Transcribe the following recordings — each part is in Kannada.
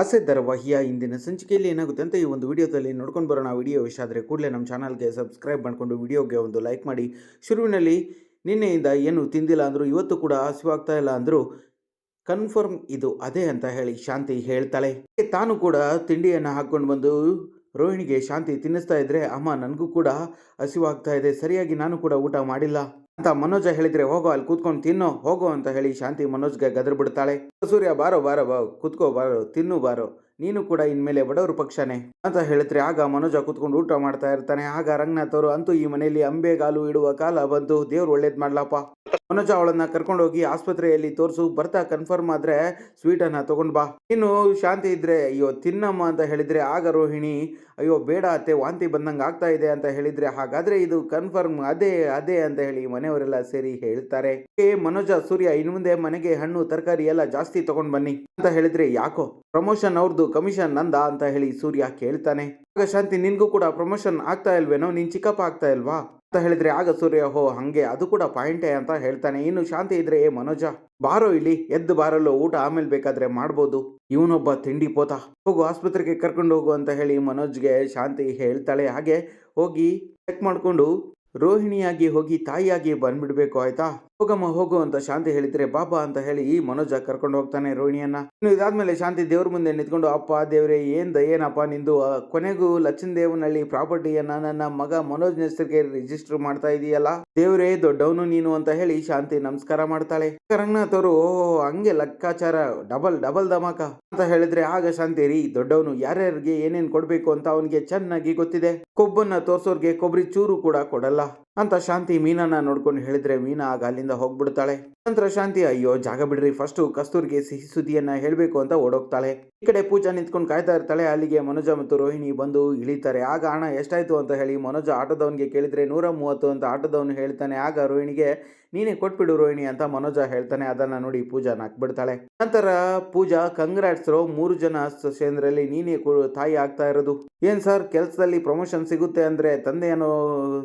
ಆಸೆ ಧಾರಾವಾಹಿಯ ಇಂದಿನ ಸಂಚಿಕೆಯಲ್ಲಿ ಏನಾಗುತ್ತೆ ಅಂತ ಈ ಒಂದು ವಿಡಿಯೋದಲ್ಲಿ ನೋಡ್ಕೊಂಡು ಬರೋಣ. ವಿಡಿಯೋ ಇಷ್ಟ ಆದರೆ ಕೂಡಲೇ ನಮ್ಮ ಚಾನಲ್ಗೆ ಸಬ್ಸ್ಕ್ರೈಬ್ ಮಾಡಿಕೊಂಡು ವಿಡಿಯೋಗೆ ಒಂದು ಲೈಕ್ ಮಾಡಿ. ಶುರುವಿನಲ್ಲಿ ನಿನ್ನೆಯಿಂದ ಏನು ತಿಂದಿಲ್ಲ ಅಂದರೂ ಇವತ್ತು ಕೂಡ ಹಸಿವಾಗ್ತಾ ಇಲ್ಲ ಅಂದರೂ ಕನ್ಫರ್ಮ್ ಇದು ಅದೇ ಅಂತ ಹೇಳಿ ಶಾಂತಿ ಹೇಳ್ತಾಳೆ. ತಾನು ಕೂಡ ತಿಂಡಿಯನ್ನು ಹಾಕ್ಕೊಂಡು ಬಂದು ರೋಹಿಣಿಗೆ ಶಾಂತಿ ತಿನ್ನಿಸ್ತಾ ಇದ್ರೆ ಅಮ್ಮ ನನಗೂ ಕೂಡ ಹಸಿವಾಗ್ತಾ ಇದೆ. ಸರಿಯಾಗಿ ನಾನು ಕೂಡ ಊಟ ಮಾಡಿಲ್ಲ. ಅಂತ ಮನೋಜ ಹೇಳಿದ್ರೆ, ಹೋಗೋ, ಅಲ್ಲಿ ಕೂತ್ಕೊಂಡು ತಿನ್ನೋ, ಹೋಗೋ ಅಂತ ಹೇಳಿ ಶಾಂತಿ ಮನೋಜ್ಗೆ ಗದರ್ ಬಿಡ್ತಾಳೆ. ಸೂರ್ಯ, ಬಾರೋ ಬಾರೋ ಬಾ ಕೂತ್ಕೋ, ಬಾರೋ, ತಿನ್ನು, ಬಾರೋ, ನೀನು ಕೂಡ ಇನ್ಮೇಲೆ ಬಡವರು ಪಕ್ಷನೇ ಅಂತ ಹೇಳಿದ್ರೆ, ಆಗ ಮನೋಜ ಕೂತ್ಕೊಂಡು ಊಟ ಮಾಡ್ತಾ ಇರ್ತಾನೆ. ಆಗ ರಂಗನಾಥ್ ಅವರು, ಅಂತೂ ಈ ಮನೆಯಲ್ಲಿ ಅಂಬೆಗಾಲು ಇಡುವ ಕಾಲ ಬಂತು, ದೇವ್ರು ಒಳ್ಳೇದ್ ಮಾಡ್ಲಪ್ಪ. ಮನೋಜ ಅವಳನ್ನ ಕರ್ಕೊಂಡು ಹೋಗಿ ಆಸ್ಪತ್ರೆಯಲ್ಲಿ ತೋರಿಸು, ಬರ್ತಾ ಕನ್ಫರ್ಮ್ ಆದ್ರೆ ಸ್ವೀಟ್ ಅನ್ನ ತಗೊಂಡ್ ಬಾ. ಇನ್ನು ಶಾಂತಿ ಇದ್ರೆ, ಅಯ್ಯೋ, ತಿನ್ನಮ್ಮ ಅಂತ ಹೇಳಿದ್ರೆ ಆಗ ರೋಹಿಣಿ, ಅಯ್ಯೋ, ಬೇಡ ಅತ್ತೆ, ವಾಂತಿ ಬಂದಂಗೆ ಆಗ್ತಾ ಇದೆ ಅಂತ ಹೇಳಿದ್ರೆ ಹಾಗಾದ್ರೆ ಇದು ಕನ್ಫರ್ಮ್ ಅದೇ ಅದೇ ಅಂತ ಹೇಳಿ ಮನೆಯವರೆಲ್ಲ ಸೇರಿ ಹೇಳ್ತಾರೆ. ಏ, ಮನೋಜ, ಸೂರ್ಯ ಇನ್ನು ಮುಂದೆ ಮನೆಗೆ ಹಣ್ಣು, ತರಕಾರಿ ಎಲ್ಲ ಜಾಸ್ತಿ ತಗೊಂಡ್ ಬನ್ನಿ ಅಂತ ಹೇಳಿದ್ರೆ ಯಾಕೋ? ಪ್ರಮೋಷನ್ ಅವ್ರದ್ದು ಕಮಿಷನ್ ನಂದ? ಅಂತ ಹೇಳಿ ಸೂರ್ಯ ಕೇಳ್ತಾನೆ. ಆಗ ಶಾಂತಿ, ನಿನ್ಗೂ ಕೂಡ ಪ್ರಮೋಷನ್ ಆಗ್ತಾ ಇಲ್ವೇನೋ? ನೀನ್ ಚಿಕ್ಕಪ್ಪ ಆಗ್ತಾ ಇಲ್ವಾ? ಅಂತ ಹೇಳಿದ್ರೆ, ಆಗ ಸೂರ್ಯ, ಹೋ, ಹಂಗೆ, ಅದು ಕೂಡ ಪಾಯಿಂಟೇ ಅಂತ ಹೇಳ್ತಾನೆ. ಇನ್ನು ಶಾಂತಿ ಇದ್ರೆ, ಏ, ಮನೋಜ, ಬಾರೋ ಇಲ್ಲಿ, ಎದ್ದು ಬಾರಲ್ಲೋ, ಊಟ ಆಮೇಲೆ ಬೇಕಾದ್ರೆ ಮಾಡ್ಬೋದು. ಇವನೊಬ್ಬ ತಿಂಡಿ ಪೋತ. ಹೋಗು, ಆಸ್ಪತ್ರೆಗೆ ಕರ್ಕೊಂಡು ಹೋಗು ಅಂತ ಹೇಳಿ ಮನೋಜ್ಗೆ ಶಾಂತಿ ಹೇಳ್ತಾಳೆ. ಹಾಗೆ ಹೋಗಿ ಚೆಕ್ ಮಾಡ್ಕೊಂಡು ರೋಹಿಣಿಯಾಗಿ ಹೋಗಿ ತಾಯಿಯಾಗಿ ಬಂದ್ಬಿಡ್ಬೇಕು, ಆಯ್ತಾ? ಹೋಗಮ್ಮ ಹೋಗು ಅಂತ ಶಾಂತಿ ಹೇಳಿದ್ರೆ ಬಾಬಾ ಅಂತ ಹೇಳಿ ಈ ಮನೋಜ ಕರ್ಕೊಂಡು ಹೋಗ್ತಾನೆ ರೋಹಿಣಿಯನ್ನ. ಇನ್ನು ಇದಾದ್ಮೇಲೆ ಶಾಂತಿ ದೇವ್ರ ಮುಂದೆ ನಿಂತ್ಕೊಂಡು, ಅಪ್ಪ ದೇವ್ರೆ ಏನ್ ಏನಪ್ಪ ನಿಂದು? ಕೊನೆಗೂ ಲಕ್ಷ್ಮಣ ದೇವನಹಳ್ಳಿ ಪ್ರಾಪರ್ಟಿಯನ್ನ ನನ್ನ ಮಗ ಮನೋಜ್ ಹೆಸರಿಗೆ ರಿಜಿಸ್ಟರ್ ಮಾಡ್ತಾ ಇದೀಯಲ್ಲ? ದೇವ್ರೇ, ದೊಡ್ಡವನು ನೀನು ಅಂತ ಹೇಳಿ ಶಾಂತಿ ನಮಸ್ಕಾರ ಮಾಡ್ತಾಳೆ. ರಂಗನಾಥ್ ಅವರು, ಓಹೋ, ಹಂಗೆ ಲೆಕ್ಕಾಚಾರ, ಡಬಲ್ ಡಬಲ್ ಧಮಾಕ. ಅಂತ ಹೇಳಿದ್ರೆ ಆಗ ಶಾಂತಿ, ರೀ, ದೊಡ್ಡವನು ಯಾರ್ಯಾರಿಗೆ ಏನೇನ್ ಕೊಡ್ಬೇಕು ಅಂತ ಅವನಿಗೆ ಚೆನ್ನಾಗಿ ಗೊತ್ತಿದೆ. ಕೊಬ್ಬನ್ನ ತೋರ್ಸೋರ್ಗೆ ಕೊಬ್ಬರಿ ಚೂರು ಕೂಡ ಕೊಡಲ್ಲ. ಅಂತ ಶಾಂತಿ ಮೀನನ್ನ ನೋಡ್ಕೊಂಡು ಹೇಳಿದ್ರೆ ಮೀನಾ ಆಗ ಅಲ್ಲಿಂದ ಹೋಗ್ಬಿಡ್ತಾಳೆ. ನಂತರ ಶಾಂತಿ, ಅಯ್ಯೋ, ಜಾಗ ಬಿಡ್ರಿ. ಫಸ್ಟ್ ಕಸ್ತೂರಿಗೆ ಸಿಹಿ ಸುದ್ದಿಯನ್ನ ಹೇಳಬೇಕು ಅಂತ ಓಡೋಗ್ತಾಳೆ. ಈ ಕಡೆ ಪೂಜಾ ನಿಂತ್ಕೊಂಡು ಕಾಯ್ತಾ ಇರ್ತಾಳೆ. ಅಲ್ಲಿಗೆ ಮನೋಜ ಮತ್ತು ರೋಹಿಣಿ ಬಂದು ಇಳಿತಾರೆ. ಆಗ ಹಣ ಎಷ್ಟಾಯ್ತು? ಅಂತ ಹೇಳಿ ಮನೋಜ ಆಟೋದವನಿಗೆ ಕೇಳಿದ್ರೆ, ನೂರ ಮೂವತ್ತು ಅಂತ ಆಟೋದವನು ಹೇಳ್ತಾನೆ. ಆಗ ರೋಹಿಣಿಗೆ, ನೀನೇ ಕೊಟ್ಬಿಡು ರೋಹಿಣಿ ಅಂತ ಮನೋಜ ಹೇಳ್ತಾನೆ. ಅದನ್ನ ನೋಡಿ ಪೂಜಾ ನಾಕ್ಬಿಡ್ತಾಳೆ. ನಂತರ ಪೂಜಾ ಕಂಗ್ರಾಟ್ಸ್ ರೋ ಮೂರು ಜನ ಸೇಂದ್ರಲ್ಲಿ ನೀನೇ ತಾಯಿ ಆಗ್ತಾ ಇರೋದು. ಏನ್ ಸರ್, ಕೆಲಸದಲ್ಲಿ ಪ್ರಮೋಷನ್ ಸಿಗುತ್ತೆ ಅಂದ್ರೆ ತಂದೆ ಏನೋ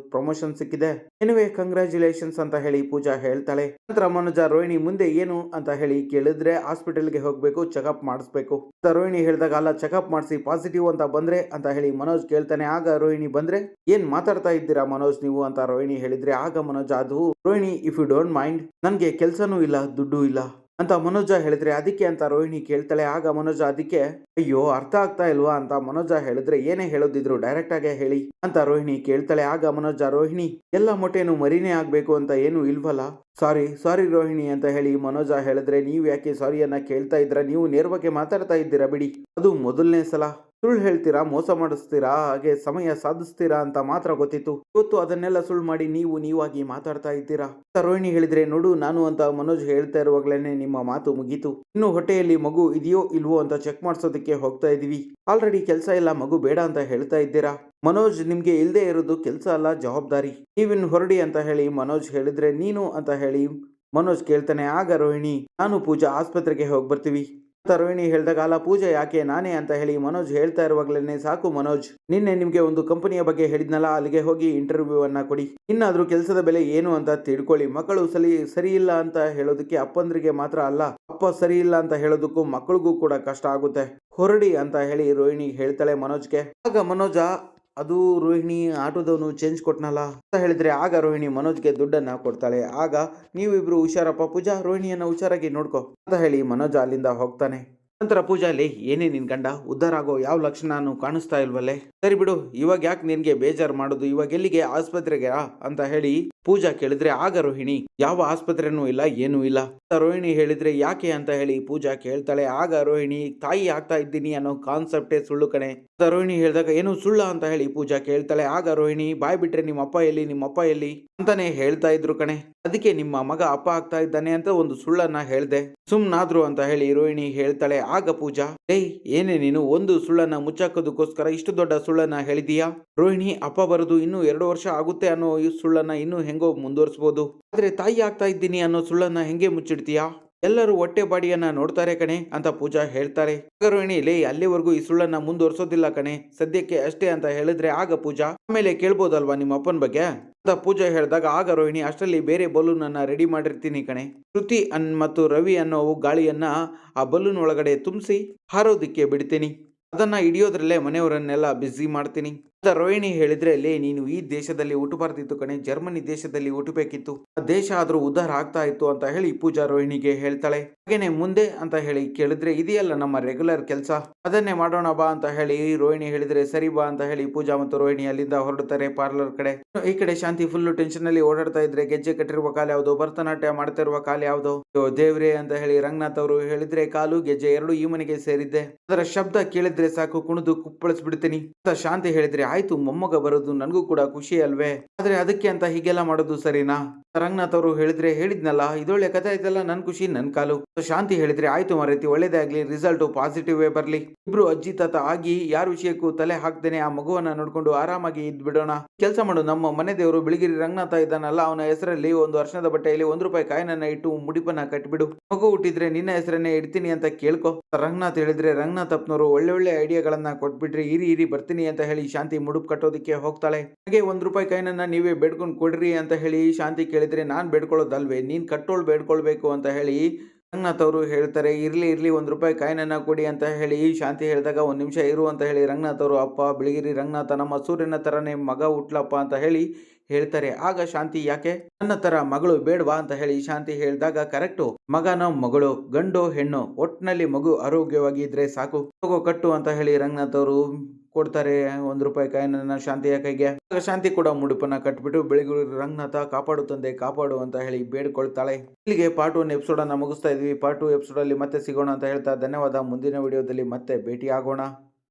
ಪ್ರಮೋಷನ್ ಸಿಕ್ಕಿದೆ? ಎನಿವೆ, ಕಂಗ್ರ್ಯಾಚುಲೇಷನ್ಸ್ ಅಂತ ಹೇಳಿ ಪೂಜಾ ಹೇಳ್ತಾಳೆ. ನಂತರ ಮನೋಜ, ರೋಹಿಣಿ ಮುಂದೆ ಏನು? ಅಂತ ಹೇಳಿ ಕೇಳಿದ್ರೆ, ಹಾಸ್ಪಿಟಲ್ಗೆ ಹೋಗ್ಬೇಕು, ಚೆಕಪ್ ಮಾಡಿಸ್ಬೇಕು. ರೋಹಿಣಿ ಹೇಳಿದಾಗ, ಅಲ್ಲ ಚೆಕಪ್ ಮಾಡಿಸಿ ಪಾಸಿಟಿವ್ ಅಂತ ಬಂದ್ರೆ, ಅಂತ ಹೇಳಿ ಮನೋಜ್ ಕೇಳ್ತಾನೆ. ಆಗ ರೋಹಿಣಿ ಬಂದ್ರೆ, ಏನ್ ಮಾತಾಡ್ತಾ ಇದ್ದೀರಾ ಮನೋಜ್ ನೀವು? ಅಂತ ರೋಹಿಣಿ ಹೇಳಿದ್ರೆ, ಆಗ ಮನೋಜ್, ಅದು Rohini if you don't mind ನನಗೆ ಕೆಲ್ಸನೂ ಇಲ್ಲ, ದುಡ್ಡು ಇಲ್ಲ. ಅಂತ ಮನೋಜ ಹೇಳಿದ್ರೆ ಅದಕ್ಕೆ ಅಂತ ರೋಹಿಣಿ ಕೇಳ್ತಾಳೆ. ಆಗ ಮನೋಜ ಅದಕ್ಕೆ, ಅಯ್ಯೋ, ಅರ್ಥ ಆಗ್ತಾ ಇಲ್ವಾ? ಅಂತ ಮನೋಜ ಹೇಳಿದ್ರೆ, ಏನೇ ಹೇಳೋದಿದ್ರು ಡೈರೆಕ್ಟ್ ಆಗೇ ಹೇಳಿ ಅಂತ ರೋಹಿಣಿ ಕೇಳ್ತಾಳೆ. ಆಗ ಮನೋಜ, ರೋಹಿಣಿ, ಎಲ್ಲ ಮೊಟ್ಟೆನು ಮರಿನೇ ಆಗ್ಬೇಕು ಅಂತ ಏನು ಇಲ್ವಲ್ಲ? ಸಾರಿ ಸಾರಿ ರೋಹಿಣಿ ಅಂತ ಹೇಳಿ ಮನೋಜ ಹೇಳಿದ್ರೆ ನೀವು ಯಾಕೆ ಸಾರಿಯನ್ನ ಕೇಳ್ತಾ ಇದ್ರ? ನೀವು ನೇರವಾಗಿ ಮಾತಾಡ್ತಾ ಇದ್ದೀರಾ ಬಿಡಿ. ಅದು ಮೊದಲನೇ ಸಲ. ಸುಳ್ಳು ಹೇಳ್ತೀರಾ, ಮೋಸ ಮಾಡಿಸ್ತೀರಾ, ಹಾಗೆ ಸಮಯ ಸಾಧಿಸ್ತೀರಾ ಅಂತ ಮಾತ್ರ ಗೊತ್ತಿತ್ತು. ಇವತ್ತು ಅದನ್ನೆಲ್ಲ ಸುಳ್ಳು ಮಾಡಿ ನೀವು, ನೀವಾಗಿ ಮಾತಾಡ್ತಾ ಇದ್ದೀರಾ? ರೋಹಿಣಿ ಹೇಳಿದ್ರೆ, ನೋಡು, ನಾನು ಅಂತ ಮನೋಜ್ ಹೇಳ್ತಾ ಇರುವಾಗ್ಲೇನೆ ನಿಮ್ಮ ಮಾತು ಮುಗೀತು. ಇನ್ನು ಹೊಟ್ಟೆಯಲ್ಲಿ ಮಗು ಇದೆಯೋ ಇಲ್ವೋ ಅಂತ ಚೆಕ್ ಮಾಡ್ಸೋದಕ್ಕೆ ಹೋಗ್ತಾ ಇದೀವಿ ಆಲ್ರೆಡಿ ಕೆಲಸ ಇಲ್ಲ, ಮಗು ಬೇಡ ಅಂತ ಹೇಳ್ತಾ ಇದ್ದೀರಾ? ಮನೋಜ್ ನಿಮ್ಗೆ ಇಲ್ಲದೆ ಇರೋದು ಕೆಲಸ ಅಲ್ಲ, ಜವಾಬ್ದಾರಿ. ನೀವಿನ್ ಹೊರಡಿ ಅಂತ ಹೇಳಿ ಮನೋಜ್ ಹೇಳಿದ್ರೆ ನೀನು ಅಂತ ಹೇಳಿ ಮನೋಜ್ ಕೇಳ್ತಾನೆ. ಆಗ ರೋಹಿಣಿ, ನಾನು ಪೂಜಾ ಆಸ್ಪತ್ರೆಗೆ ಹೋಗಿ ಬರ್ತೀವಿ ಅಂತ ರೋಹಿಣಿ ಹೇಳಿದಾಗ ಅಲ್ಲ ಪೂಜೆ ಯಾಕೆ ನಾನೇ ಅಂತ ಹೇಳಿ ಮನೋಜ್ ಹೇಳ್ತಾ ಇರುವಾಗಲೇ ಸಾಕು ಮನೋಜ್. ನಿನ್ನೆ ನಿಮಗೆ ಒಂದು ಕಂಪನಿಯ ಬಗ್ಗೆ ಹೇಳಿದ್ನಲ್ಲ, ಅಲ್ಲಿಗೆ ಹೋಗಿ ಇಂಟರ್ವ್ಯೂ ಅನ್ನ ಕೊಡಿ. ಇನ್ನಾದ್ರೂ ಕೆಲಸದ ಬೆಲೆ ಏನು ಅಂತ ತಿಳ್ಕೊಳ್ಳಿ. ಮಕ್ಕಳು ಸಲಿ, ಸರಿ ಇಲ್ಲ ಅಂತ ಹೇಳೋದಕ್ಕೆ ಅಪ್ಪಂದ್ರಿಗೆ ಮಾತ್ರ ಅಲ್ಲ, ಅಪ್ಪ ಸರಿ ಇಲ್ಲ ಅಂತ ಹೇಳೋದಕ್ಕೂ ಮಕ್ಕಳಿಗೂ ಕೂಡ ಕಷ್ಟ ಆಗುತ್ತೆ. ಹೊರಡಿ ಅಂತ ಹೇಳಿ ರೋಹಿಣಿ ಹೇಳ್ತಾಳೆ ಮನೋಜ್ಗೆ. ಆಗ ಮನೋಜ ಅದು ರೋಹಿಣಿ ಆಟೋದವನು ಚೇಂಜ್ ಕೊಟ್ನಲ್ಲ? ಅಂತ ಹೇಳಿದ್ರೆ ಆಗ ರೋಹಿಣಿ ಮನೋಜ್ಗೆ ದುಡ್ಡನ್ನ ಕೊಡ್ತಾಳೆ. ಆಗ ನೀವಿಬ್ರು ಹುಷಾರಪ್ಪ, ಪೂಜಾ, ರೋಹಿಣಿಯನ್ನ ಹುಷಾರಾಗಿ ನೋಡ್ಕೋ ಅಂತ ಹೇಳಿ ಮನೋಜ ಅಲ್ಲಿಂದ ಹೋಗ್ತಾನೆ. ನಂತರ ಪೂಜಾಲಿ, ಏನೇ ನಿನ್ ಗಂಡ, ಉದ್ಧಾರ ಆಗೋ ಯಾವ ಲಕ್ಷಣನೂ ಕಾಣಿಸ್ತಾ ಇಲ್ವಲ್ಲೆ? ಸರಿ ಬಿಡು, ಇವಾಗ ಯಾಕೆ ನಿನ್ಗೆ ಬೇಜಾರು ಮಾಡುದು? ಇವಾಗ ಎಲ್ಲಿಗೆ ಆಸ್ಪತ್ರೆಗೆ ಅಂತ ಹೇಳಿ ಪೂಜಾ ಕೇಳಿದ್ರೆ, ಆಗ ರೋಹಿಣಿ, ಯಾವ ಆಸ್ಪತ್ರೆನೂ ಇಲ್ಲ, ಏನೂ ಇಲ್ಲ. ರೋಹಿಣಿ ಹೇಳಿದ್ರೆ, ಯಾಕೆ? ಅಂತ ಹೇಳಿ ಪೂಜಾ ಕೇಳ್ತಾಳೆ, ಆಗ ರೋಹಿಣಿ, ತಾಯಿ ಆಗ್ತಾ ಇದ್ದೀನಿ ಅನ್ನೋ ಕಾನ್ಸೆಪ್ಟೇ ಸುಳ್ಳು ಕಣೆ. ರೋಹಿಣಿ ಹೇಳಿದಾಗ, ಏನು ಸುಳ್ಳ? ಅಂತ ಹೇಳಿ ಪೂಜಾ ಕೇಳ್ತಾಳೆ, ಆಗ ರೋಹಿಣಿ, ಬಾಯ್ ಬಿಟ್ರೆ ನಿಮ್ಮ ಅಪ್ಪ ಎಲ್ಲಿ ನಿಮ್ಮ ಅಪ್ಪ ಎಲ್ಲಿ? ಅಂತಾನೆ ಹೇಳ್ತಾ ಇದ್ರು ಕಣೆ. ಅದಕ್ಕೆ ನಿಮ್ಮ ಮಗ ಅಪ್ಪ ಆಗ್ತಾ ಇದ್ದಾನೆ ಅಂತ ಒಂದು ಸುಳ್ಳನ್ನ ಹೇಳ್ದೆ. ಸುಮ್ನಾದ್ರು ಅಂತ ಹೇಳಿ ರೋಹಿಣಿ ಹೇಳ್ತಾಳೆ, ಆಗ ಪೂಜಾ. ಏಯ್, ಏನೇ ನೀನು ಒಂದು ಸುಳ್ಳನ್ನ ಮುಚ್ಚಾಕೋದಕ್ಕೋಸ್ಕರ ಇಷ್ಟು ದೊಡ್ಡ ಸುಳ್ಳನ್ನ ಹೇಳಿದೀಯಾ? ರೋಹಿಣಿ, ಅಪ್ಪ ಬರೋದು ಇನ್ನೂ ಎರಡು ವರ್ಷ ಆಗುತ್ತೆ ಅನ್ನೋ ಈ ಸುಳ್ಳನ್ನ ಇನ್ನೂ ಹೆಂಗೋ ಮುಂದುವರಿಸಬಹುದು ಆದ್ರೆ ತಾಯಿ ಆಗ್ತಾ ಇದ್ದೀನಿ ಅನ್ನೋ ಸುಳ್ಳನ್ನ ಹೆಂಗೆ ಮುಚ್ಚಿಡ್ತೀಯಾ? ಎಲ್ಲರೂ ಹೊಟ್ಟೆ ಬಾಡಿಯನ್ನ ನೋಡ್ತಾರೆ ಕಣೆ ಅಂತ ಪೂಜಾ ಹೇಳ್ತಾರೆ. ರೋಹಿಣಿ ಲೇ, ಅಲ್ಲಿವರೆಗೂ ಈ ಸುಳ್ಳನ್ನ ಮುಂದುವರ್ಸೋದಿಲ್ಲ ಕಣೆ. ಸದ್ಯಕ್ಕೆ ಅಷ್ಟೇ ಅಂತ ಹೇಳಿದ್ರೆ ಆಗ ಪೂಜಾ, ಆಮೇಲೆ ಕೇಳ್ಬೋದಲ್ವಾ ನಿಮ್ಮ ಅಪ್ಪನ ಬಗ್ಗೆ? ಅಂತ ಪೂಜಾ ಹೇಳಿದಾಗ ಆಗ ರೋಹಿಣಿ, ಅಷ್ಟರಲ್ಲಿ ಬೇರೆ ಬಲೂನ್ ಅನ್ನ ರೆಡಿ ಮಾಡಿರ್ತೀನಿ ಕಣೆ. ಶ್ರುತಿ ಅನ್ ಮತ್ತು ರವಿ ಅನ್ನೋವು ಗಾಳಿಯನ್ನ ಆ ಬಲೂನ್ ಒಳಗಡೆ ತುಂಬಿಸಿ ಹಾರೋದಿಕ್ಕೆ ಬಿಡ್ತೀನಿ. ಅದನ್ನ ಹಿಡಿಯೋದ್ರಲ್ಲೇ ಮನೆಯವರನ್ನೆಲ್ಲ ಬ್ಯುಸಿ ಮಾಡ್ತೀನಿ. ರೋಹಿಣಿ ಹೇಳಿದ್ರೆ, ಲೇ, ನೀನು ಈ ದೇಶದಲ್ಲಿ ಹುಟ್ಟಬಾರ್ದಿತ್ತು ಕಣೆ. ಜರ್ಮನಿ ದೇಶದಲ್ಲಿ ಹುಟ್ಟಬೇಕಿತ್ತು ಆ ದೇಶ ಆದ್ರೂ ಉದ್ಧಾರ ಆಗ್ತಾ ಇತ್ತು ಅಂತ ಹೇಳಿ ಪೂಜಾ ರೋಹಿಣಿಗೆ ಹೇಳ್ತಾಳೆ. ಹಾಗೇನೆ ಮುಂದೆ ಅಂತ ಹೇಳಿ ಕೇಳಿದ್ರೆ, ಇದೆಯಲ್ಲ ನಮ್ಮ ರೆಗ್ಯುಲರ್ ಕೆಲಸ. ಅದನ್ನೇ ಮಾಡೋಣ ಬಾ ಅಂತ ಹೇಳಿ ರೋಹಿಣಿ ಹೇಳಿದ್ರೆ, ಸರಿ ಬಾ ಅಂತ ಹೇಳಿ ಪೂಜಾ ಮತ್ತು ರೋಹಿಣಿ ಅಲ್ಲಿಂದ ಹೊರಡುತ್ತಾರೆ ಪಾರ್ಲರ್ ಕಡೆ. ಈ ಕಡೆ ಶಾಂತಿ ಫುಲ್ ಟೆನ್ಷನ್ ಅಲ್ಲಿ ಓಡಾಡ್ತಾ ಇದ್ರೆ, ಗೆಜ್ಜೆ ಕಟ್ಟಿರುವ ಕಾಲ ಯಾವ್ದು? ಭರತನಾಟ್ಯ ಮಾಡ್ತಿರುವ ಕಾಲು ಯಾವ್ದು? ದೇವ್ರೆ ಅಂತ ಹೇಳಿ ರಂಗನಾಥ್ ಅವರು ಹೇಳಿದ್ರೆ, ಕಾಲು, ಗೆಜ್ಜೆ ಎರಡು ಈ ಮನೆಗೆ ಸೇರಿದ್ದೆ. ಅದರ ಶಬ್ದ ಕೇಳಿದ್ರೆ ಸಾಕು, ಕುಣಿದು ಕುಪ್ಪಳಿಸ್ಬಿಡ್ತೀನಿ ಅಂತ ಶಾಂತಿ ಹೇಳಿದ್ರೆ ಆಯ್ತು ಮೊಮ್ಮಗ ಬರೋದು ನನಗೂ ಕೂಡ ಖುಷಿ ಅಲ್ವೇ? ಆದ್ರೆ ಅದಕ್ಕೆ ಅಂತ ಹೀಗೆಲ್ಲ ಮಾಡೋದು ಸರಿನಾ? ರಂಗನಾಥ್ ಅವರು ಹೇಳಿದ್ರೆ ಹೇಳಿದ್ನಲ್ಲ ಇದೊಳ್ಳೆ ಕಥೆ ಆಯ್ತಲ್ಲ ನನ್ ಖುಷಿ, ನನ್ ಕಾಲು. ಶಾಂತಿ ಹೇಳಿದ್ರೆ ಆಯ್ತು ಮರೈತಿ ಒಳ್ಳೇದೇ ಆಗ್ಲಿ ರಿಸಲ್ಟ್ ಪಾಸಿಟಿವ್ ಬರ್ಲಿ. ಇಬ್ರು ಅಜ್ಜಿ, ತಾತ ಆಗಿ ಯಾರ ವಿಷಯಕ್ಕೂ ತಲೆ ಹಾಕ್ದೇನೆ ಆ ಮಗುವನ್ನ ನೋಡ್ಕೊಂಡು ಆರಾಮಾಗಿ ಇದ್ ಬಿಡೋಣ. ಕೆಲಸ ಮಾಡು, ನಮ್ಮ ಮನೆ ದೇವರು ಬಿಳಿಗಿರಿ ರಂಗನಾಥ ಇದ್ದಾನಲ್ಲ, ಅವನ ಹೆಸರಲ್ಲಿ ಒಂದು ವರ್ಷದ ಬಟ್ಟೆಯಲ್ಲಿ ಒಂದು ರೂಪಾಯಿ ಕಾಯಿನನ್ನ ಇಟ್ಟು ಮುಡಿಪನ್ನ ಕಟ್ಬಿಡು. ಮಗು ಹುಟ್ಟಿದ್ರೆ ನಿನ್ನ ಹೆಸರನ್ನೇ ಇಡ್ತೀನಿ ಅಂತ ಕೇಳ್ಕೊ. ರಂಗನಾಥ್ ಹೇಳಿದ್ರೆ ರಂಗನಾಥ್ ಅಪ್ಪನವರು ಒಳ್ಳೆ ಒಳ್ಳೆ ಐಡಿಯಾಗಳನ್ನ ಕೊಟ್ಬಿಟ್ರಿ, ಇರಿ ಇರಿ, ಬರ್ತೀನಿ ಅಂತ ಹೇಳಿ ಶಾಂತಿ ಮುಡುಪ್ ಕಟ್ಟೋದಕ್ಕೆ ಹೋಗ್ತಾಳೆ. ಹಾಗೆ ಒಂದ್ ರೂಪಾಯಿ ಕಾಯಿನನ್ನ ನೀವೇ ಬೇಡ್ಕೊಂಡು ಕೊಡ್ರಿ ಅಂತ ಹೇಳಿ ಶಾಂತಿ ಕೇಳಿದ್ರೆ ನಾನು ಬೇಡ್ಕೊಳ್ಳೋದಲ್ವೇ? ನೀನ್ ಕಟ್ಟೋಳು ಬೇಡ್ಕೊಳ್ಬೇಕು ಅಂತ ಹೇಳಿ ರಂಗನಾಥ್ ಅವರು ಹೇಳ್ತಾರೆ, ಇರ್ಲಿ ಇರ್ಲಿ, ಒಂದು ರೂಪಾಯಿ ಕಾಯಿನನ್ನ ಕೊಡಿ ಅಂತ ಹೇಳಿ ಶಾಂತಿ ಹೇಳಿದಾಗ ಒಂದು ನಿಮಿಷ ಇರು ಅಂತ ಹೇಳಿ ರಂಗನಾಥ್ ಅವರು ಅಪ್ಪ, ಬಿಳಿಗಿರಿ ರಂಗನಾಥ, ನಮ್ಮ ಸೂರ್ಯನ ತರನೇ ಮಗ ಹುಟ್ಲಪ್ಪ ಅಂತ ಹೇಳಿ ಹೇಳ್ತಾರೆ. ಆಗ ಶಾಂತಿ ಯಾಕೆ? ನನ್ನ ತರ ಮಗಳು ಬೇಡವಾ ಅಂತ ಹೇಳಿ ಶಾಂತಿ ಹೇಳಿದಾಗ, ಕರೆಕ್ಟು, ಮಗನ, ಮಗಳು, ಗಂಡು, ಹೆಣ್ಣು, ಒಟ್ನಲ್ಲಿ ಮಗು ಆರೋಗ್ಯವಾಗಿ ಇದ್ರೆ ಸಾಕು, ಹೋಗೋ ಕಟ್ಟು ಅಂತ ಹೇಳಿ ರಂಗನಾಥ್ ಅವರು ಕೊಡ್ತಾರೆ, ಒಂದು ರೂಪಾಯಿ ಕಾಯಿನನ್ನ ಶಾಂತಿಯ ಕೈಗೆ. ಶಾಂತಿ ಕೂಡ ಮುಡುಪನ್ನ ಕಟ್ಬಿಟ್ಟು ಬೆಳಿಗ್ಗೆ ರಂಗನಾಥ ಕಾಪಾಡು ತಂದೆ, ಕಾಪಾಡು ಅಂತ ಹೇಳಿ ಬೇಡ್ಕೊಳ್ತಾಳೆ. ಇಲ್ಲಿಗೆ ಪಾರ್ಟ್ ಒನ್ ಎಪಿಸೋಡ್ ಅನ್ನ ಮುಗಿಸ್ತಾ ಇದ್ವಿ. ಪಾರ್ಟ್ ಟು ಎಪಿಸೋಡ್ ಅಲ್ಲಿ ಮತ್ತೆ ಸಿಗೋಣ ಅಂತ ಹೇಳ್ತಾ ಧನ್ಯವಾದ. ಮುಂದಿನ ವಿಡಿಯೋದಲ್ಲಿ ಮತ್ತೆ ಭೇಟಿ ಆಗೋಣ